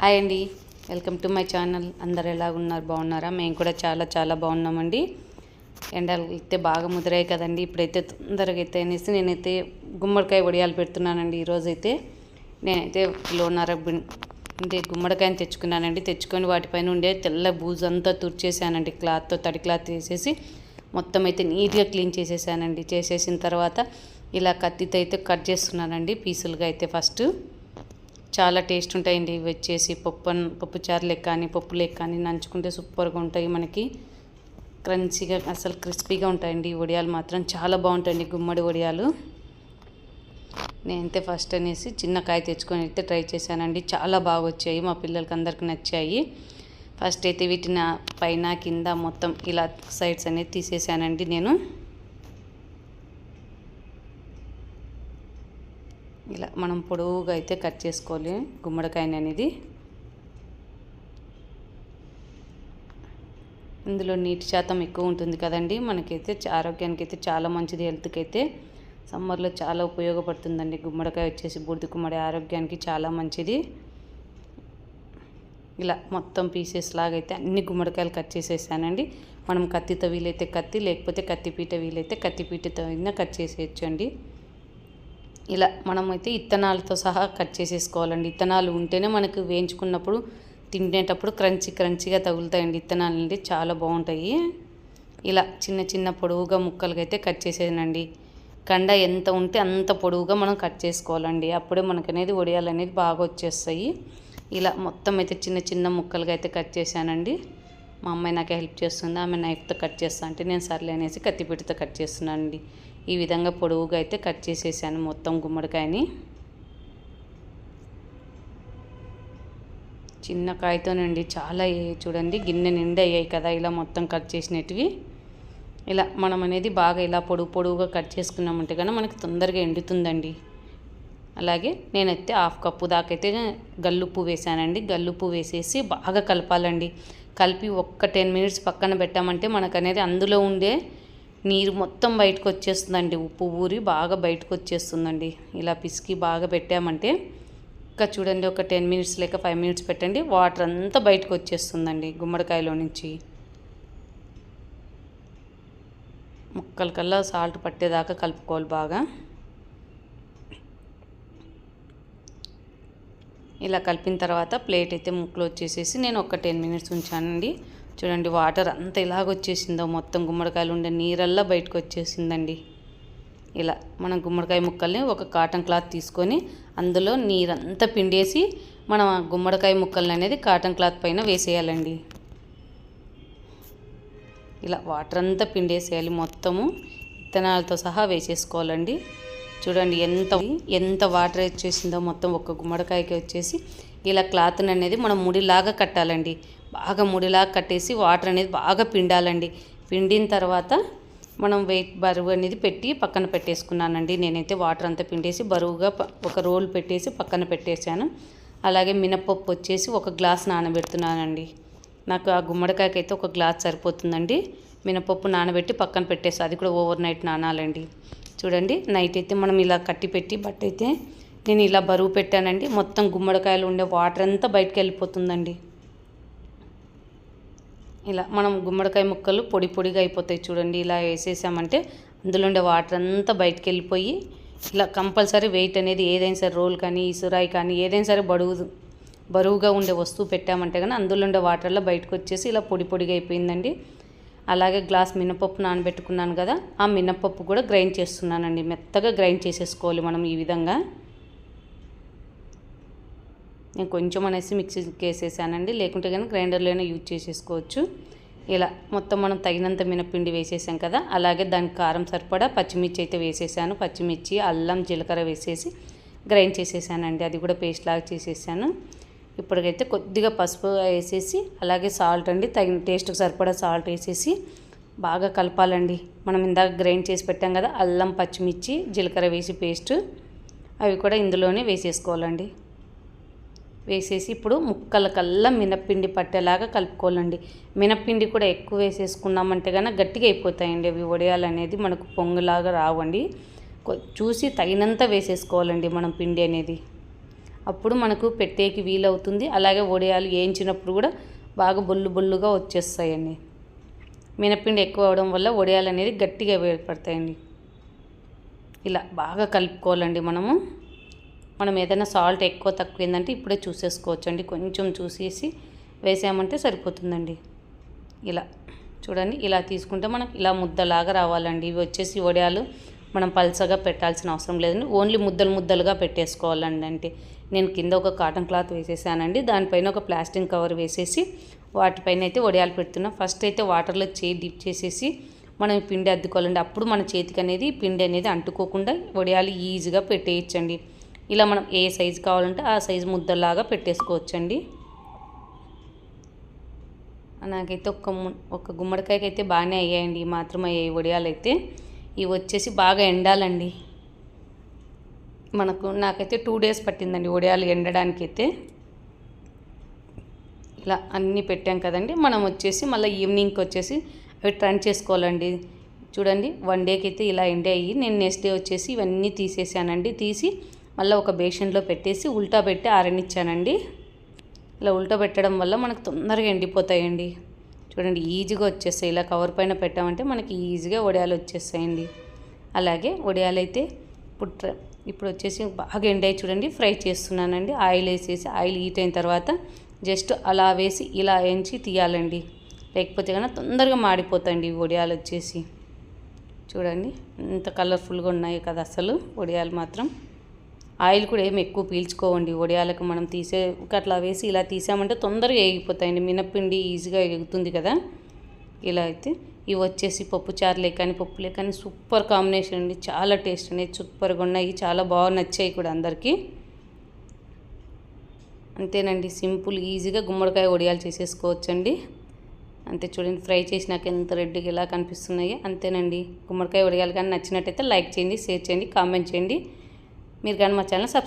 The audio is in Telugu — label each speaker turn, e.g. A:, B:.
A: హాయ్ అండి. Welcome to my channel. అందరు ఎలా ఉన్నారు? బాగున్నారా? మేము కూడా చాలా చాలా బాగున్నామండి. ఎండలు అయితే బాగా ముదిరాయి కదండి. ఇప్పుడైతే తొందరగా అయితే అనేసి నేనైతే గుమ్మడికాయ వడియాలు పెడుతున్నానండి ఈరోజు అయితే నేనైతే కిలోన్నర బిన్ అంటే గుమ్మడికాయని తెచ్చుకున్నానండి. తెచ్చుకొని వాటిపైన ఉండే తెల్ల బూజు అంతా తుడిచేసానండి. క్లాత్తో తడి క్లాత్ వేసేసి మొత్తం అయితే నీట్గా క్లీన్ చేసేసానండి. చేసేసిన తర్వాత ఇలా కత్తితో అయితే కట్ చేస్తున్నానండి. పీసులుగా అయితే ఫస్ట్. చాలా టేస్ట్ ఉంటాయండి. ఇవి వచ్చేసి పప్పు పప్పు చారు లెక్క కానీ పప్పు లెక్క కానీ నంచుకుంటే సూపర్గా ఉంటాయి మనకి. క్రంచీగా అసలు క్రిస్పీగా ఉంటాయండి ఈ వడియాలు మాత్రం. చాలా బాగుంటాయండి గుమ్మడి వడియాలు. నేనైతే ఫస్ట్ అనేసి చిన్న కాయ తెచ్చుకొని అయితే ట్రై చేశానండి. చాలా బాగా వచ్చాయి మా పిల్లలకి అందరికి నచ్చాయి. ఫస్ట్ అయితే వీటిని పైన కింద మొత్తం ఇలా సైడ్స్ అనేది తీసేసానండి నేను. ఇలా మనం పొడవుగా అయితే కట్ చేసుకోవాలి గుమ్మడికాయని అనేది ఇందులో నీటి శాతం ఎక్కువ ఉంటుంది కదండి మనకైతే ఆరోగ్యానికి అయితే చాలా మంచిది హెల్త్కి అయితే సమ్మర్లో చాలా ఉపయోగపడుతుందండి. గుమ్మడికాయ వచ్చేసి బూడిద గుమ్మడి ఆరోగ్యానికి చాలా మంచిది. ఇలా మొత్తం పీసెస్ లాగైతే అన్ని గుమ్మడికాయలు కట్ చేసేసానండి. మనం కత్తితో వీలైతే కత్తి లేకపోతే కత్తిపీట వీలైతే కత్తిపీటతో అయినా కట్ చేసేయచ్చు అండి ఇలా మనమైతే ఇత్తనాలతో సహా కట్ చేసేసుకోవాలండి. ఇత్తనాలు ఉంటేనే మనకు వేయించుకున్నప్పుడు తినేటప్పుడు క్రంచి క్రంచిగా తగులుతాయండి. ఇత్తనాలు అంటే చాలా బాగుంటాయి. ఇలా చిన్న చిన్న పొడవుగా ముక్కలుగా అయితే కట్ చేసేనండి కండ ఎంత ఉంటే అంత పొడవుగా మనం కట్ చేసుకోవాలండి. అప్పుడే మనకు అనేది వడియాలు అనేది బాగా వచ్చేస్తాయి. ఇలా మొత్తం అయితే చిన్న చిన్న ముక్కలుగా అయితే కట్ చేశానండి. మా అమ్మాయి నాకు హెల్ప్ చేస్తుంది. ఆమె నైఫ్తో కట్ చేస్తా అంటే నేను సర్లే అనేసి కత్తిపీటతో కట్ చేస్తున్నానండి. ఈ విధంగా పొడవుగా అయితే కట్ చేసేసాను మొత్తం గుమ్మడికాయని. చిన్న కాయతోనండి చాలా అయ్యాయి చూడండి గిన్నె నిండా అయ్యాయి కదా ఇలా మొత్తం కట్ చేసినటివి ఇలా మనం అనేది బాగా ఇలా పొడుగు పొడుగుగా కట్ చేసుకున్నామంటే కానీ మనకి తొందరగా ఎండుతుందండి. అలాగే నేనైతే హాఫ్ కప్పు దాకైతే గల్లుప్పు వేసానండి. గల్లుప్పు వేసేసి బాగా కలపాలండి. కలిపి ఒక్క టెన్ మినిట్స్ పక్కన పెట్టామంటే మనకు అనేది అందులో ఉండే నీరు మొత్తం బయటకు వచ్చేస్తుందండి ఉప్పు ఊరి బాగా బయటకు వచ్చేస్తుందండి ఇలా పిసికి బాగా పెట్టామంటే ఇంకా చూడండి ఒక టెన్ మినిట్స్ లేక ఫైవ్ మినిట్స్ పెట్టండి. వాటర్ అంతా బయటకు వచ్చేస్తుందండి గుమ్మడికాయలో నుంచి. ముక్కల కల్లా సాల్ట్ పట్టేదాకా కలుపుకోవాలి బాగా. ఇలా కలిపిన తర్వాత ప్లేట్ అయితే ముక్కలు వచ్చేసేసి నేను ఒక టెన్ మినిట్స్ ఉంచానండి. చూడండి వాటర్ అంతా ఇలాగ వచ్చేసిందో. మొత్తం గుమ్మడికాయలు ఉండే నీరల్లా బయటకు వచ్చేసిందండి. ఇలా మనం గుమ్మడికాయ ముక్కల్ని ఒక కాటన్ క్లాత్ తీసుకొని అందులో నీరంతా పిండేసి మనం ఆ గుమ్మడికాయ ముక్కల్ని అనేది కాటన్ క్లాత్ పైన వేసేయాలండి. ఇలా వాటర్ అంతా పిండేసేయాలి మొత్తము. విత్తనాలతో సహా వేసేసుకోవాలండి. చూడండి ఎంత ఎంత వాటర్ వచ్చేసిందో మొత్తం ఒక గుమ్మడికాయకి వచ్చేసి ఇలా క్లాత్ని అనేది మనం ముడిలాగా కట్టాలండి. బాగా ముడిలా కట్టేసి వాటర్ అనేది బాగా పిండాలండి. పిండిన తర్వాత మనం వెయిట్ బరువు అనేది పెట్టి పక్కన పెట్టేసుకున్నానండి. నేనైతే వాటర్ అంతా పిండేసి బరువుగా ఒక రోల్ పెట్టేసి పక్కన పెట్టేశాను. అలాగే మినప్పప్పు వచ్చేసి ఒక గ్లాస్ నానబెడుతున్నానండి. నాకు ఆ గుమ్మడికాయకి అయితే ఒక గ్లాస్ సరిపోతుందండి. మినపప్పు నానబెట్టి పక్కన పెట్టేసి అది కూడా ఓవర్ నైట్ నానాలండి. చూడండి నైట్ అయితే మనం ఇలా కట్టి పెట్టి బట్ అయితే నేను ఇలా బరువు పెట్టానండి. మొత్తం గుమ్మడికాయలు ఉండే వాటర్ అంతా బయటకు వెళ్ళిపోతుందండి. ఇలా మనం గుమ్మడికాయ ముక్కలు పొడి పొడిగా అయిపోతాయి చూడండి ఇలా వేసేసామంటే అందులో ఉండే వాటర్ అంతా బయటకు వెళ్ళిపోయి ఇలా కంపల్సరీ వెయిట్ అనేది ఏదైనా సరే రోల్ కానీ ఇసురాయి కానీ ఏదైనా సరే బరువు బరువుగా ఉండే వస్తువు పెట్టామంటే కానీ అందులో ఉండే వాటర్లో బయటకు వచ్చేసి ఇలా పొడి పొడిగా అయిపోయిందండి. అలాగే గ్లాస్ మినపప్పు నానబెట్టుకున్నాను కదా ఆ మినపప్పు కూడా గ్రైండ్ చేస్తున్నానండి. మెత్తగా గ్రైండ్ చేసేసుకోవాలి మనం ఈ విధంగా. నేను కొంచెం అనేసి మిక్సీకి వేసేసానండి లేకుంటే కానీ గ్రైండర్లోనే యూజ్ చేసేసుకోవచ్చు. ఇలా మొత్తం మనం తగినంత మినపిండి వేసేసాం కదా అలాగే దానికి కారం సరిపడా పచ్చిమిర్చి అయితే వేసేసాను. పచ్చిమిర్చి అల్లం జీలకర్ర వేసేసి గ్రైండ్ చేసేసానండి. అది కూడా పేస్ట్ లాగా చేసేసాను. ఇప్పటికైతే కొద్దిగా పసుపు వేసేసి అలాగే సాల్ట్ అండి తగిన టేస్ట్కి సరిపడా సాల్ట్ వేసేసి బాగా కలపాలండి. మనం ఇందాక గ్రైండ్ చేసి పెట్టాం కదా అల్లం పచ్చిమిర్చి జీలకర్ర వేసి పేస్ట్ అవి కూడా ఇందులోనే వేసేసుకోవాలండి. వేసేసి ఇప్పుడు ముక్కల కల్లా మినప్పిండి పట్టేలాగా కలుపుకోవాలండి. మినప్పిండి కూడా ఎక్కువ వేసేసుకున్నామంటే కనుక గట్టిగా అయిపోతాయండి అవి వడియాలు అనేది మనకు పొంగులాగా రావండి. కొ- చూసి తగినంత వేసేసుకోవాలండి మనం పిండి అనేది. అప్పుడు మనకు పెట్టేకి వీలవుతుంది. అలాగే వడియాలు వేయించినప్పుడు కూడా బాగా బొల్లు బొల్లుగా వచ్చేస్తాయండి. మినపిండి ఎక్కువ అవడం వల్ల వడియాలు అనేది గట్టిగా ఏర్పడతాయండి ఇలా బాగా కలుపుకోవాలండి మనము. మనం ఏదైనా సాల్ట్ ఎక్కువ తక్కువ ఏంటంటే ఇప్పుడే చూసేసుకోవచ్చు అండి కొంచెం చూసేసి వేసామంటే సరిపోతుందండి. ఇలా చూడండి ఇలా తీసుకుంటే మనకు ఇలా ముద్దలాగా రావాలండి. ఇవి వచ్చేసి వడియాలు మనం పల్చగా పెట్టాల్సిన అవసరం లేదండి. ఓన్లీ ముద్దలు ముద్దలుగా పెట్టేసుకోవాలండి అంటే. నేను కింద ఒక కాటన్ క్లాత్ వేసేసానండి. దానిపైన ఒక ప్లాస్టిక్ కవర్ వేసేసి వాటిపైన అయితే వడియాలు పెడుతున్నా. ఫస్ట్ అయితే వాటర్లో చేయి డిప్ చేసేసి మనం పిండి అద్దుకోవాలండి. అప్పుడు మన చేతికి అనేది పిండి అనేది అంటుకోకుండా వడియాలు ఈజీగా పెట్టేయచ్చండి. ఇలా మనం ఏ సైజు కావాలంటే ఆ సైజు ముద్దలాగా పెట్టేసుకోవచ్చండి. నాకైతే ఒక ము- ఒక గుమ్మడికాయకి అయితే బాగానే అయ్యాయండి ఈ మాత్రం అయ్యాయి వడియాలు అయితే ఇవి వచ్చేసి బాగా ఎండాలండి. మనకు నాకైతే టూ డేస్ పట్టిందండి వడియాలు ఎండడానికి అయితే ఇలా అన్నీ పెట్టాం కదండి మనం వచ్చేసి మళ్ళీ ఈవినింగ్కి వచ్చేసి అవి ట్రన్ చేసుకోవాలండి. చూడండి వన్ డేకి అయితే ఇలా ఎండే అయ్యి నేను నెక్స్ట్ డే వచ్చేసి ఇవన్నీ తీసేసానండి. తీసి మళ్ళీ ఒక బేషన్లో పెట్టేసి ఉల్టా పెట్టి ఆరనిచ్చానండి. ఇలా ఉల్టా పెట్టడం వల్ల మనకు తొందరగా ఎండిపోతాయండి. చూడండి ఈజీగా వచ్చేస్తాయి. ఇలా కవర్ పైన పెట్టామంటే మనకి ఈజీగా వడియాలు వచ్చేస్తాయండి. అలాగే వడియాలు అయితే ఇప్పుడు ఇప్పుడు వచ్చేసి బాగా ఎండాయి చూడండి ఫ్రై చేస్తున్నానండి. ఆయిల్ వేసేసి ఆయిల్ హీట్ అయిన తర్వాత జస్ట్ అలా వేసి ఇలా వేయించి తీయాలండి. లేకపోతే కన్నా తొందరగా మాడిపోతాయండి వడియాలు వచ్చేసి. చూడండి ఎంత కలర్ఫుల్గా ఉన్నాయి కదా అసలు వడియాలు మాత్రం. ఆయిల్ కూడా ఏమి ఎక్కువ పీల్చుకోవండి. వడియాలకు మనం తీసే అట్లా వేసి ఇలా తీసామంటే తొందరగా ఎగిపోతాయండి మినప్పిండి ఈజీగా ఎగుతుంది కదా. ఇలా అయితే ఇవి వచ్చేసి పప్పు చారులే కానీ పప్పులే కానీ సూపర్ కాంబినేషన్ అండి. చాలా టేస్ట్ అనేది సూపర్గా ఉన్నాయి. చాలా బాగా నచ్చాయి కూడా అందరికీ. అంతేనండి. సింపుల్ ఈజీగా గుమ్మడికాయ వడియాలు చేసేసుకోవచ్చండి. అంతే చూడండి ఫ్రై చేసినాక ఎంత రెడ్డిగా ఎలా కనిపిస్తున్నాయి. అంతేనండి. గుమ్మడికాయ వడియాలు కానీ నచ్చినట్టయితే లైక్ చేయండి షేర్ చేయండి కామెంట్ చేయండి. మీరు కానీ మా ఛానల్ సబ్స్క్రైబ్